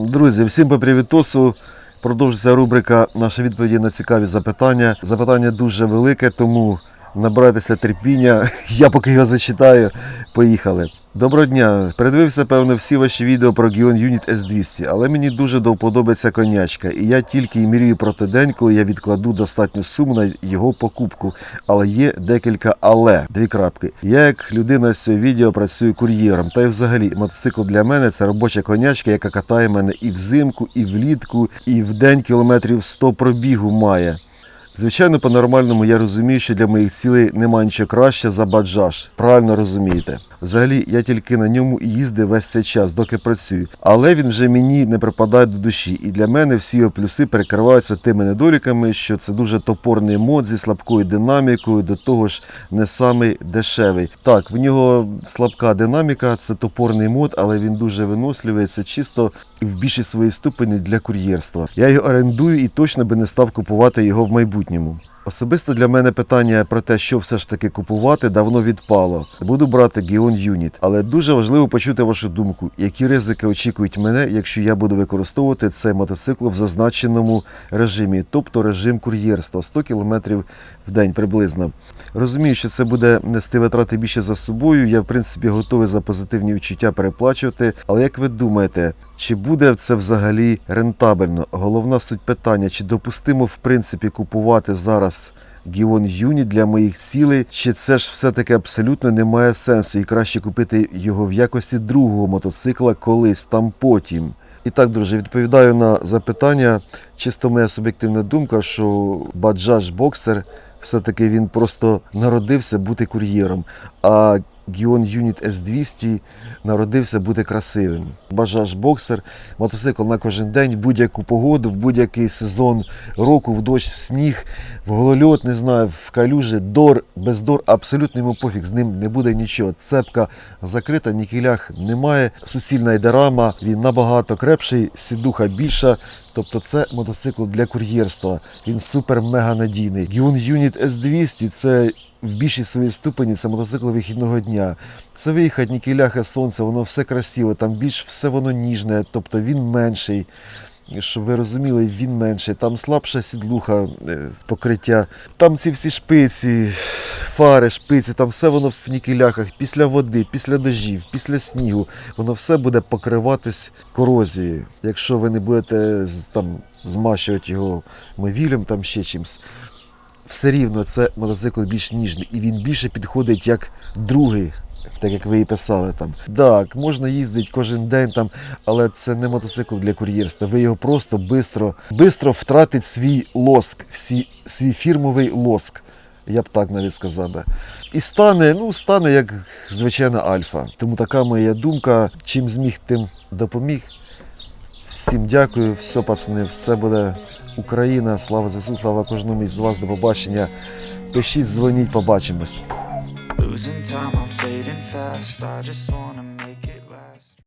Друзі, всім по привітосу. Продовжується рубрика Наші відповіді на цікаві запитання. Запитання дуже велике, тому набирайтеся терпіння. Я поки його зачитаю. Поїхали. Доброго дня. Передивився, певно, всі ваші відео про Gion Unit S200, але мені дуже до вподоби ця конячка. І я тільки мрію про той день, коли я відкладу достатню суму на його покупку. Але є декілька але. Дві крапки. Я, як людина з цього відео, працюю кур'єром. Та й взагалі мотоцикл для мене це робоча конячка, яка катає мене і взимку, і влітку, і в день кілометрів 100 пробігу має. Звичайно, по-нормальному я розумію, що для моїх цілей немає нічого краще за баджаж. Правильно розумієте. Взагалі, я тільки на ньому і їздив весь цей час, доки працюю. Але він вже мені не припадає до душі. І для мене всі його плюси перекриваються тими недоліками, що це дуже топорний мод зі слабкою динамікою, до того ж не самий дешевий. Так, в нього слабка динаміка, це топорний мод, але він дуже виносливий. Це чисто в більшій своїй ступені для кур'єрства. Я його орендую і точно би не став купувати його в майбутньому. nie mu. Особисто для мене питання про те, що все ж таки купувати, давно відпало. Буду брати Geon Unit, але дуже важливо почути вашу думку, які ризики очікують мене, якщо я буду використовувати цей мотоцикл в зазначеному режимі, тобто режим кур'єрства 100 км в день приблизно. Розумію, що це буде нести витрати більше за собою. Я в принципі готовий за позитивні відчуття переплачувати. Але як ви думаєте, чи буде це взагалі рентабельно? Головна суть питання: чи допустимо в принципі купувати зараз Gion Юні для моїх цілей, чи це ж все-таки абсолютно не має сенсу і краще купити його в якості другого мотоцикла колись там потім. І так, друзі, відповідаю на запитання. Чисто моя суб'єктивна думка, що баджаж боксер все-таки він просто народився бути кур'єром. А Gion Unit S200 народився бути красивим. Bajaj Boxer, мотоцикл на кожен день, в будь-яку погоду, в будь-який сезон року, в дощ, в сніг, в голольот, не знаю, в калюжі, дор, без дор, абсолютно йому пофіг, з ним не буде нічого. Цепка закрита, нікілях немає, суцільна йде рама, він набагато крепший, сідуха більша. Тобто це мотоцикл для кур'єрства. Він супер-мега надійний. Gion Unit S200 це в більшій своїй ступені це мотоцикл вихідного дня. Це виїхать, нікіляхе сонце, воно все красиве, там більш все воно ніжне, тобто він менший. Щоб ви розуміли, він менший, там слабша сідлуха, е, покриття. Там ці всі шпиці, фари, шпиці, там все воно в нікеляхах, після води, після дождів, після снігу, воно все буде покриватись корозією. Якщо ви не будете там, змащувати його мовілем, там ще чимось. Все рівно це мотоцикл більш ніжний і він більше підходить як другий, так як ви і писали там. Так, можна їздити кожен день там, але це не мотоцикл для кур'єрства. Ви його просто бистро, бистро втратить свій лоск, всі, свій фірмовий лоск. Я б так навіть сказав би. І стане, ну, стане як звичайна альфа. Тому така моя думка. Чим зміг, тим допоміг. Всім дякую, все, пацани, все буде Україна. Слава ЗСУ, слава кожному із вас. До побачення. Пишіть, дзвоніть, побачимось.